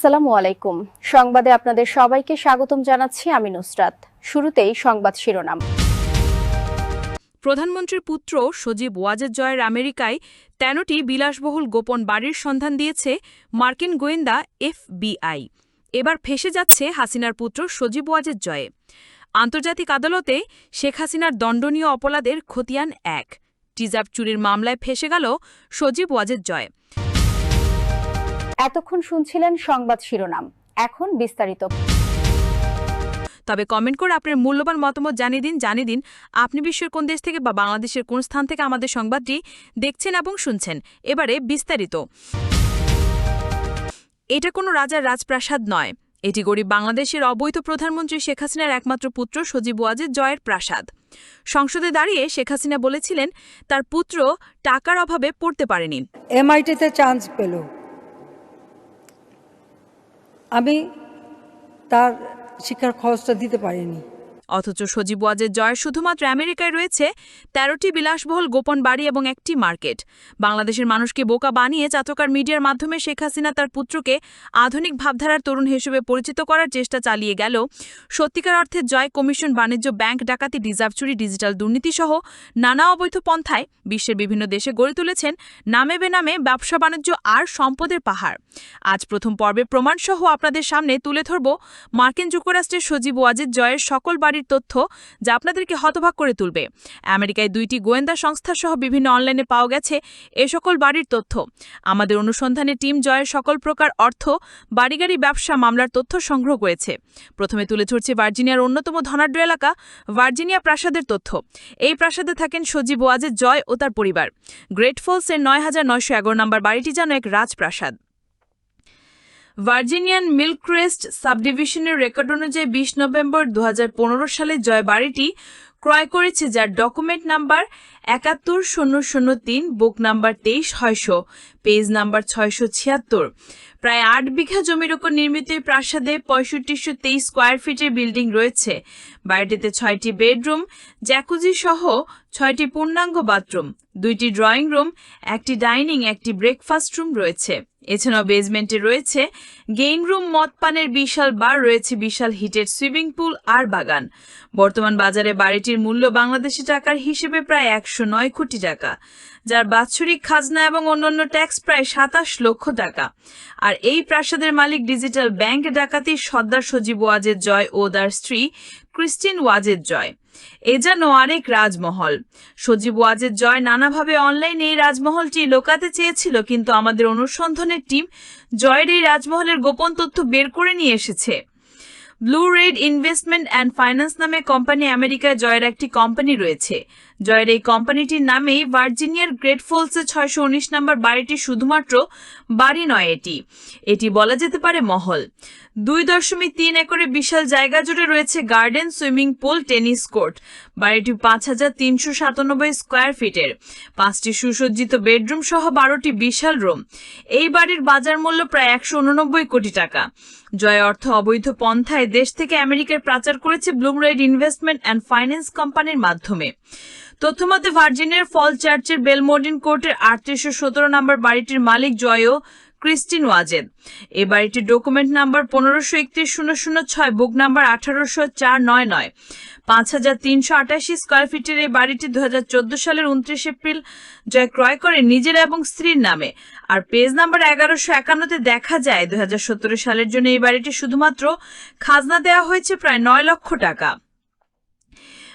আসসালামু আলাইকুম। সংবাদে আপনাদের সবাইকে স্বাগতম জানাচ্ছি আমি নুসরাত। শুরুতেই সংবাদ শিরোনাম। প্রধানমন্ত্রীর পুত্র সজীব ওয়াজেদ জয়ের আমেরিকায় তেরোটি বিলাসবহুল গোপন বাড়ির সন্ধান দিয়েছে মার্কিন গোয়েন্দা এফবিআই। এবার ফেসে যাচ্ছে হাসিনার পুত্র সজীব ওয়াজেদ জয়ে। আন্তর্জাতিক আদালতে শেখ হাসিনার দণ্ডনীয় অপরাধের খতিয়ান এক। টিজাব চুরির মামলায় ফেসে গেল সজীব ওয়াজেদ জয়। এতক্ষণ শুনছিলেন সংবাদ শিরোনাম। এখন বিস্তারিত। তবে কমেন্ট করে আপনার মূল্যবান মতামত জানিয়ে দিন জানিয়ে দিন আপনি বিশ্বের কোন দেশ থেকে বা বাংলাদেশের কোন স্থান থেকে আমাদের সংবাদটি দেখছেন এবং শুনছেন। এবারে বিস্তারিত। এটা কোনো রাজার রাজপ্রাসাদ নয়। এটি গরিব বাংলাদেশের অবৈধ প্রধানমন্ত্রী শেখ হাসিনার একমাত্র পুত্র সজীব ওয়াজেদ জয়ের প্রাসাদ। সংসদে দাঁড়িয়ে শেখ হাসিনা বলেছিলেন তার পুত্র টাকার অভাবে পড়তে পারেনি। এমআইটিতে চান্স পেল। আমি তার শিক্ষার খরচটা দিতে পারিনি। অথচ সজীব ওয়াজের জয় শুধুমাত্র আমেরিকায় রয়েছে তেরোটি বিলাসবহুল গোপন বাড়ি এবং একটি মার্কেট। বাংলাদেশের মানুষকে বোকা বানিয়ে চাতকার মিডিয়ার মাধ্যমে শেখ হাসিনা তার পুত্রকে আধুনিক ভাবধারার তরুণ হিসেবে পরিচিত করার চেষ্টা চালিয়ে গেল। সত্যিকার অর্থে জয় কমিশন বাণিজ্য ব্যাংক, ডাকাতি, রিজার্ভ চুরি, ডিজিটাল দুর্নীতিসহ নানা অবৈধ পন্থায় বিশ্বের বিভিন্ন দেশে গড়ে তুলেছেন নামে বেনামে ব্যবসা বাণিজ্য আর সম্পদের পাহাড়। আজ প্রথম পর্বে প্রমাণসহ আপনাদের সামনে তুলে ধরব মার্কিন যুক্তরাষ্ট্রের সজীব ওয়াজেদ জয়ের সকল বাড়ির তথ্য যা আপনাদেরকে হতবাক করে তুলবে। আমেরিকায় দুইটি গোয়েন্দা সংস্থা সহ বিভিন্ন অনলাইনে পাওয়া গেছে এ সকল বাড়ির তথ্য। আমাদের অনুসন্ধানে টিম জয়ের সকল প্রকার অর্থ, বাড়িগাড়ি, ব্যবসা, মামলার তথ্য সংগ্রহ করেছে। প্রথমে তুলে ধরছে ভার্জিনিয়ার অন্যতম ধনাঢ্য এলাকা, ভার্জিনিয়া প্রাসাদের তথ্য। এই প্রাসাদে থাকেন সজীব ওয়াজেদ জয় ও তার পরিবার। গ্রেট ফলসের নয় হাজার নয়শো এগারো নম্বর বাড়িটি যেন এক রাজপ্রাসাদ। ভার্জিনিয়ান মিল্কক্রেস্ট সাবডিভিশনের রেকর্ড অনুযায়ী বিশ নভেম্বর দু হাজার পনেরো সালে জয় বাড়িটি ক্রয় করেছে, যার ডকুমেন্ট নাম্বার একাত্তর শূন্য শূন্য তিন, বুক নাম্বার তেইশ ছয়শো, পেজ নাম্বার ছয়শো ছিয়াত্তর। প্রায় আট বিঘা জমির ওপর নির্মিত এই প্রাসাদে পঁয়ষট্টিশো তেইশ স্কোয়ার ফিটের বিল্ডিং রয়েছে। বাড়িটিতে ছয়টি বেডরুম, জ্যাকুজি সহ ছয়টি পূর্ণাঙ্গ বাথরুম, দুইটি ড্রয়িং রুম, একটি ডাইনিং, একটি ব্রেকফাস্ট রুম রয়েছে। এছাড়াও বেসমেন্টে রয়েছে গেইন রুম মদ পানের বিশাল বার রয়েছে বিশাল হিটের সুইমিং পুল আর বাগান। বর্তমান বাজারে বাড়িটির মূল্য বাংলাদেশি টাকার হিসেবে প্রায় একশো নয় কোটি টাকা, যার বাৎসরিক খাজনা এবং অন্যান্য ট্যাক্স প্রায় সাতাশ লক্ষ টাকা। আর এই প্রাসাদের মালিক ডিজিটাল ব্যাংক ডাকাতির সর্দার সজীব ওয়াজেদ জয় ও তার স্ত্রী ক্রিস্টিন ওয়াজেদ জয়। এ যেন আরেক রাজমহল। সজীব ওয়াজের জয় নানাভাবে অনলাইনে এই রাজমহলটি লোকাতে চেয়েছিল, কিন্তু আমাদের অনুসন্ধানের টিম জয়ের এই রাজমহলের গোপন তথ্য বের করে নিয়ে এসেছে। Blue red investment and finance নামে কোম্পানি আমেরিকায় জয়ের একটি কোম্পানি রয়েছে। জয়ের এই কোম্পানিটির নামেই ভার্জিনিয়ার গ্রেট ফলসে ছয়শো উনিশ নম্বর বাড়িটি শুধুমাত্র বাড়ি নয় এটি। এটি বলা যেতে পারে মহল। দুই দশমিক তিন একরে বিশাল জায়গা জুড়ে রয়েছে garden, swimming pool, tennis court. বাড়িটি পাঁচ হাজার তিনশো সাতানব্বই স্কোয়ার ফিটের। পাঁচটি সুসজ্জিত বেডরুম সহ বারোটি বিশাল রুম। এই বাড়ির বাজার মূল্য প্রায় একশো উননব্বই কোটি টাকা। জয় অর্থ অবৈধ পন্থায় দেশ থেকে আমেরিকার পাচার করেছে ব্লুমরেড ইনভেস্টমেন্ট অ্যান্ড ফাইন্যান্স কোম্পানির মাধ্যমে। তথ্যমতে ভার্জিনিয়ার ফল চার্চের বেলমোডিন কোর্টের আটত্রিশশো সতেরো নম্বর বাড়িটির মালিক জয়ও ক্রিস্টিন ওয়াজেদ। এই বাড়িটির ডকুমেন্ট নাম্বার পনেরোশো একত্রিশ শূন্য শূন্য ছয়, বুক নাম্বার আঠারোশো চার নয় নয়। পাঁচ হাজার তিনশো আটাশি স্কোয়ার ফিটের এই বাড়িটি দু হাজার চোদ্দ সালের উনত্রিশ এপ্রিল জয় ক্রয় করে নিজের এবং স্ত্রীর নামে। আর পেজ নাম্বার এগারোশো একান্নতে দেখা যায় দু হাজার সতেরো সালের জন্য এই বাড়িটি শুধুমাত্র খাজনা দেওয়া হয়েছে প্রায় নয় লক্ষ টাকা।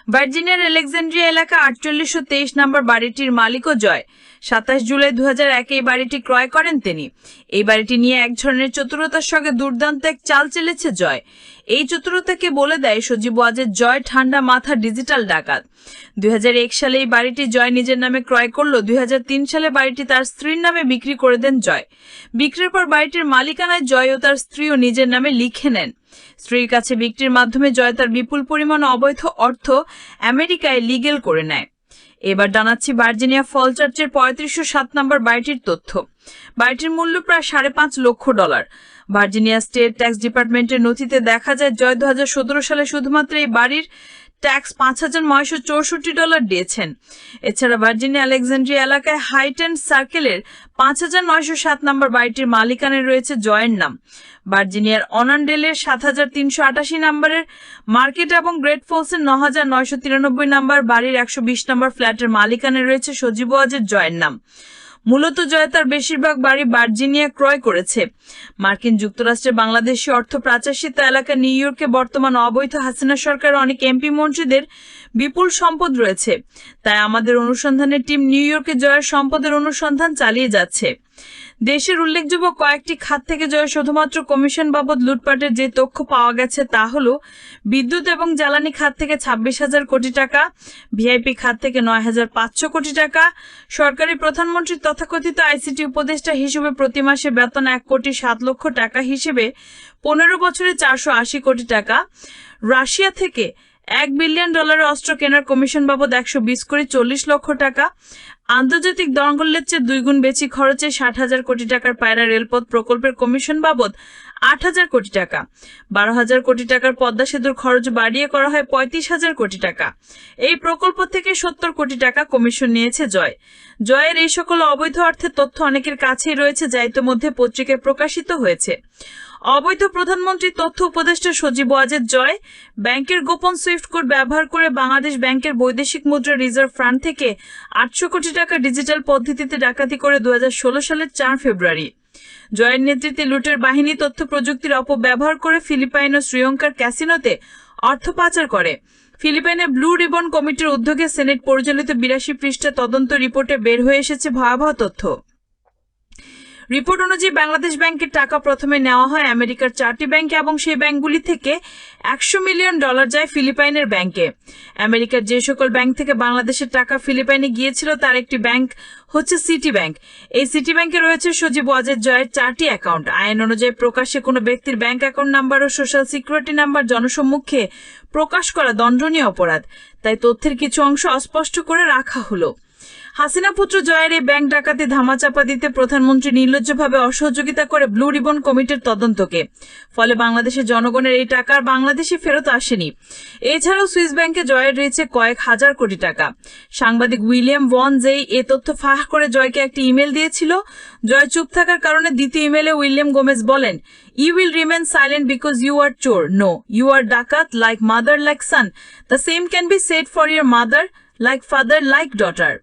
ভার্জিনিয়ার আলেকজান্ড্রিয়া এলাকা আটচল্লিশশো তেইশ নম্বর বাড়িটির মালিকও জয়। সাতাশ জুলাই দু হাজার একে এই বাড়িটি ক্রয় করেন তিনি। এই বাড়িটি নিয়ে এক ধরনের চতুরতার সঙ্গে দুর্দান্ত এক চাল চেলেছে জয়। এই চতুরতাকে বলে দেয় সজীব ওয়াজের জয় ঠান্ডা মাথা ডিজিটাল ডাকাত। দুই হাজার এক সালে এই বাড়িটি জয় নিজের নামে ক্রয় করল দুই হাজার তিন সালে বাড়িটি তার স্ত্রীর নামে বিক্রি করে দেন জয়। বিক্রির পর বাড়িটির মালিকানায় জয় ও তার স্ত্রীও নিজের নামে লিখে নেন। স্ত্রীর কাছে বিক্রির মাধ্যমে জয় তার বিপুল পরিমাণ অবৈধ অর্থ আমেরিকায় লিগেল করে নেয়। এবার জানাচ্ছি ভার্জিনিয়া ফল চার্চের পঁয়ত্রিশশো সাত নম্বর বাড়িটির তথ্য। বাড়িটির মূল্য প্রায় সাড়ে পাঁচ লক্ষ ডলার। ভার্জিনিয়া স্টেট ট্যাক্স ডিপার্টমেন্টের নথিতে দেখা যায়, জয় দু হাজার সতেরো সালে শুধুমাত্র এই বাড়ির ট্যাক্স পাঁচ হাজার নয়শো চৌষট্টি ডলার দিয়েছেন। এছাড়া ভার্জিনিয়া আলেকজান্ড্রিয়া এলাকায় হাইট অ্যান্ড সার্কেলের পাঁচ হাজার নয়শো সাত নম্বর বাড়িটির মালিকানায় রয়েছে জয়ের নাম। ভার্জিনিয়ার অনান্ডেলের সাত হাজার তিনশো আটাশি নম্বরের মার্কেট এবং গ্রেট ফলসের ন হাজার নয়শো তিরানব্বই নম্বর বাড়ির একশো বিশ নম্বর ফ্ল্যাটের মালিকানায় রয়েছে সজীব ওয়াজের জয়ের নাম। মূলত জয় তার বেশিরভাগ বাড়ি ভার্জিনিয়া ক্রয় করেছে। মার্কিন যুক্তরাষ্ট্রে বাংলাদেশি অর্থ প্রাচাশিত এলাকা নিউ ইয়র্কে বর্তমান অবৈধ হাসিনা সরকারের অনেক এমপি মন্ত্রীদের বিপুল সম্পদ রয়েছে। তাই আমাদের অনুসন্ধানের টিম নিউ ইয়র্কে জয়ার সম্পদের অনুসন্ধান চালিয়ে যাচ্ছে। দেশের উল্লেখযোগ্য কয়েকটি খাত থেকে জয় শুধুমাত্র কমিশন বাবদ লুটপাটের যে তথ্য পাওয়া গেছে তা হল বিদ্যুৎ এবং জ্বালানি খাত থেকে ছাব্বিশ হাজার কোটি টাকা, ভিআইপি খাত থেকে নয় হাজার পাঁচশো কোটি টাকা, সরকারি প্রধানমন্ত্রীর তথাকথিত আইসিটি উপদেষ্টা হিসেবে প্রতি মাসে বেতন এক কোটি সাত লক্ষ টাকা হিসেবে পনেরো বছরে চারশো আশি কোটি টাকা। রাশিয়া থেকে এক বিলিয়ন ডলারের অস্ত্র কেনার কমিশন বাবদ একশো বিশ কোটি চল্লিশ লক্ষ টাকা। আন্তর্জাতিক দঙ্গলের চেয়ে দুই গুণ বেশি খরচে ষাট হাজার কোটি টাকার পায়রা রেলপথ প্রকল্পের কমিশন বাবদ আট হাজার কোটি টাকা। বারো হাজার কোটি টাকার পদ্মা সেতুর খরচ বাড়িয়ে করা হয় পঁয়ত্রিশ হাজার কোটি টাকা। এই প্রকল্প থেকে সত্তর কোটি টাকা কমিশন নিয়েছে জয়। জয়ের এই সকল অবৈধ অর্থের তথ্য অনেকের কাছেই রয়েছে, যা ইতোমধ্যে পত্রিকায় প্রকাশিত হয়েছে। অবৈধ প্রধানমন্ত্রীর তথ্য উপদেষ্টা সজীব ওয়াজেদ জয়, ব্যাংকের গোপন সুইফট কোড ব্যবহার করে বাংলাদেশ ব্যাংকের বৈদেশিক মুদ্রা রিজার্ভ ফান্ড থেকে আটশো কোটি টাকা ডিজিটাল পদ্ধতিতে ডাকাতি করে দু হাজার ষোলো সালের চার ফেব্রুয়ারি। জয়ের নেতৃত্বে লুটের বাহিনী তথ্য প্রযুক্তির অপব্যবহার করে ফিলিপাইন ও শ্রীলঙ্কার ক্যাসিনোতে অর্থ পাচার করে। ফিলিপাইনে ব্লু রিবন কমিটির উদ্যোগে সেনেট পরিচালিত বিরাশি পৃষ্ঠা তদন্ত রিপোর্টে বের হয়ে এসেছে ভয়াবহ তথ্য। রিপোর্ট অনুযায়ী বাংলাদেশ ব্যাংকের টাকা প্রথমে নেওয়া হয় আমেরিকার চারটি ব্যাংকে এবং সেই ব্যাংকগুলি থেকে একশো মিলিয়ন ডলার যায় ফিলিপাইনের ব্যাংকে। আমেরিকার যে সকল ব্যাংক থেকে বাংলাদেশের টাকা ফিলিপাইনে গিয়েছিল, তার একটি ব্যাংক হচ্ছে সিটি ব্যাংক এই সিটি ব্যাংকে রয়েছে সজীব ওয়াজেদ জয়ের চারটি অ্যাকাউন্ট। আইন অনুযায়ী প্রকাশ্যে কোনো ব্যক্তির ব্যাংক অ্যাকাউন্ট নাম্বার ও সোশ্যাল সিকিউরিটি নাম্বার জনসম্মুখে প্রকাশ করা দণ্ডনীয় অপরাধ। তাই তথ্যের কিছু অংশ অস্পষ্ট করে রাখা হলো। হাসিনা পুত্র জয়ের এই ব্যাংক ডাকাতি ধামাচাপা দিতে প্রধানমন্ত্রী নির্লজ্জভাবে অসহযোগিতা করে ব্লু রিবন কমিটির তদন্তকে। ফলে বাংলাদেশের জনগণের এই টাকা আর বাংলাদেশে ফেরত আসেনি। এছাড়াও সুইস ব্যাংকে জয়ের রয়েছে কয়েক হাজার কোটি টাকা। সাংবাদিক উইলিয়াম ওয়ান যেই এ তথ্য ফাঁস করে জয়কে একটি ইমেল দিয়েছিল, জয় চুপ থাকার কারণে দ্বিতীয় ইমেলে উইলিয়াম গোমেজ বলেন you will remain silent because you are চোর। নো ইউ আর ডাকাত like mother like son the same can be set for your mother like father like daughter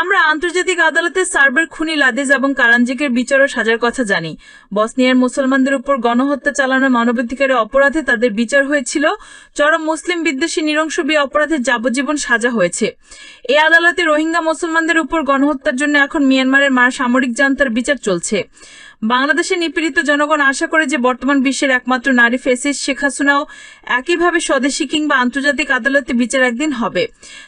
আমরা আন্তর্জাতিক আদালতে সার্বের খুনি লাদেজ এবং কারাঞ্জিকের বিচার ও সাজার কথা জানি। বসনিয়ার মুসলমানদের উপর গণহত্যা চালানো মানবাধিকারের অপরাধে তাদের বিচার হয়েছিল। চরম মুসলিম বিদ্বেষী নিরংশবী অপরাধে যাবজ্জীবন সাজা হয়েছে। এই আদালতে রোহিঙ্গা মুসলমানদের উপর গণহত্যার জন্য এখন মিয়ানমারের মার সামরিক জান্তার বিচার চলছে। বাংলাদেশে নিপীড়িত জনগণ আশা করে যে বর্তমান বিশ্বের একমাত্র নারী ফেসিস শেখ হাসিনাও একইভাবে স্বদেশী কিংবা আন্তর্জাতিক আদালতে বিচার একদিন হবে।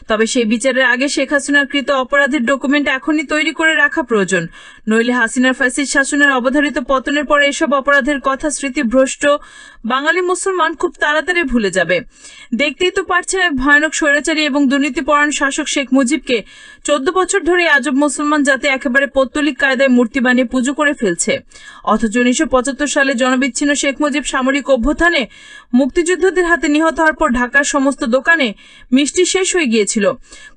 তবে সেই বিচারের আগে শেখ হাসিনার কৃত অপরাধের ডকুমেন্ট এখনই তৈরি করে রাখা প্রয়োজন। নইলে হাসিনার ফ্যাসিস শাসনের অবধারিত পতনের পরে এসব অপরাধের কথা স্মৃতিভ্রষ্ট বাঙালি মুসলমান খুব তাড়াতাড়ি ভুলে যাবে। দেখতেই তো পারছেন এক ভয়ানক স্বৈরাচারী এবং দুর্নীতিপরায়ণ শাসক শেখ মুজিবকে। চোদ্দ বছর ধরে আজব মুসলমান জাতি একেবারে পৌত্তলিক কায়দায় মূর্তি বানিয়ে পুজো করে ফেলছে। অথচ উনিশশো পঁচাত্তর সালে জনবিচ্ছিন্ন শেখ মুজিব সামরিক অভ্যুত্থানে মুক্তিযোদ্ধাদের হাতে নিহত হওয়ার পর ঢাকার সমস্ত দোকানে মিষ্টি শেষ হয়ে গিয়েছিল।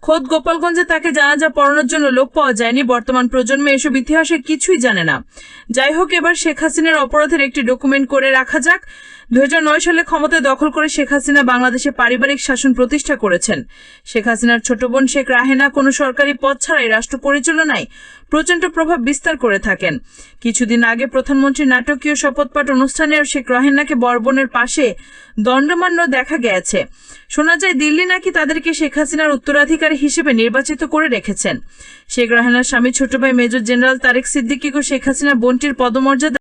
খোদ গোপালগঞ্জে তাকে জানাজা পড়ানোর জন্য লোক পাওয়া যায়নি। বর্তমান প্রজন্মে এসব ইতিহাসে কিছুই জানে না। যাই হোক এবার শেখ হাসিনার অপরাধের একটি ডকুমেন্ট করে রাখা যাক। দু সালে ক্ষমতা দখল করে শেখ হাসিনা বাংলাদেশে পারিবারিক শাসন প্রতিষ্ঠা করেছেন। শেখ হাসিনার ছোট বোন শেখ রাহেনা কোনো সরকারি পদ ছাড়াই রাষ্ট্র পরিচালনায় প্রচণ্ড প্রভাব বিস্তার করে থাকেন। কিছুদিন আগে প্রধানমন্ত্রী নাটকীয় শপথপাঠ অনুষ্ঠানেও শেখ রাহেনাকে বরবনের পাশে দণ্ডমান্য দেখা গেছে। শোনা যায়, দিল্লি নাকি তাদেরকে শেখ হাসিনার উত্তরাধিকারী হিসেবে নির্বাচিত করে রেখেছেন। শেখ রাহেনার স্বামী ছোট ভাই মেজর জেনারেল তারেক সিদ্দিকিকে শেখ হাসিনা বোনটির পদমর্যাদা